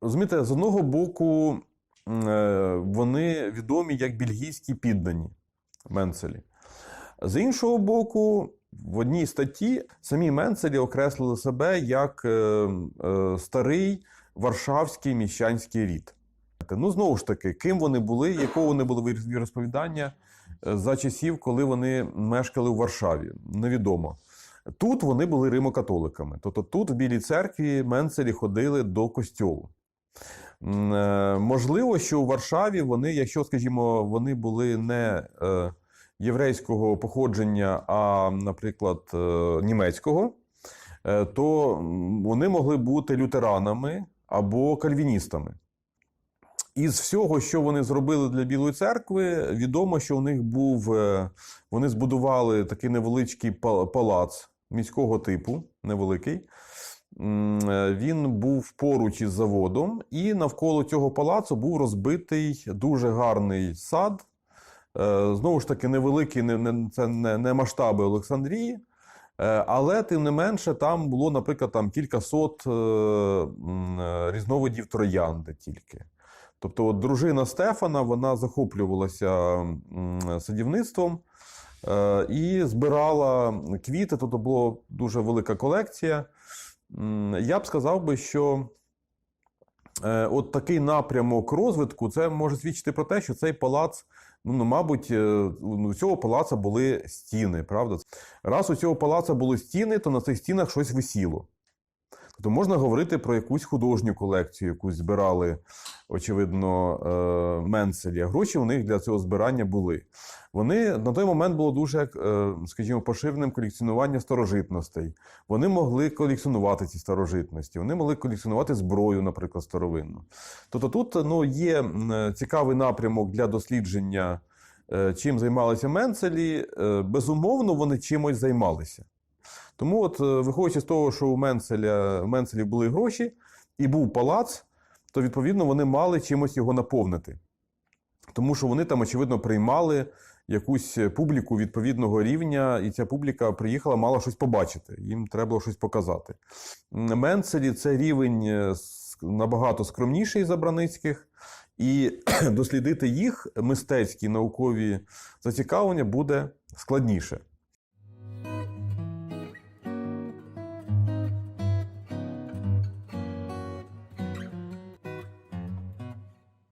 Розумієте, з одного боку, е, вони відомі як бельгійські піддані Менцелі. З іншого боку, в одній статті самі Менцелі окреслили себе як е, е, старий варшавський міщанський рід. Ну, знову ж таки, ким вони були, якого вони були віросповідання е, за часів, коли вони мешкали у Варшаві, невідомо. Тут вони були римокатоликами. Тобто тут, в Білій церкві, Менцелі ходили до костьолу. Е, Можливо, що у Варшаві вони, якщо, скажімо, вони були не е, єврейського походження, а, наприклад, е, німецького, то вони могли бути лютеранами або кальвіністами. Із всього, що вони зробили для Білої церкви, відомо, що у них був. Вони збудували такий невеличкий палац міського типу, невеликий. Е, Він був поруч із заводом, і навколо цього палацу був розбитий дуже гарний сад. Е, Знову ж таки, невеликий, не, це не, не масштаби Олександрії. Е, Але тим не менше, там було, наприклад, там кілька сот м, е, різновидів троянди тільки. Тобто, от дружина Стефана вона захоплювалася садівництвом і збирала квіти. Тобто була дуже велика колекція. Я б сказав би, що е, от такий напрямок розвитку це може свідчити про те, що цей палац, ну, ну, мабуть, е, у цього палаца були стіни, правда? Раз у цього палаца були стіни, то на цих стінах щось висіло. Тобто можна говорити про якусь художню колекцію, яку збирали, очевидно, е, Менцелі. А Гроші у них для цього збирання були. Вони на той момент було дуже, е, скажімо, поширеним колекціонування старожитностей. Вони могли колекціонувати ці старожитності, вони могли колекціонувати зброю, наприклад, старовинну. Тобто тут ну, є цікавий напрямок для дослідження, е, чим займалися Менцелі. Безумовно, вони чимось займалися. Тому, от, е, виходячи з того, що у Менцеля, у Менцелі були гроші і був палац, то відповідно вони мали чимось його наповнити. Тому що вони там, очевидно, приймали якусь публіку відповідного рівня, і ця публіка приїхала, мала щось побачити. Їм треба було щось показати. Менцелі це рівень е, набагато скромніший за Браницьких, і дослідити їх мистецькі наукові зацікавлення буде складніше.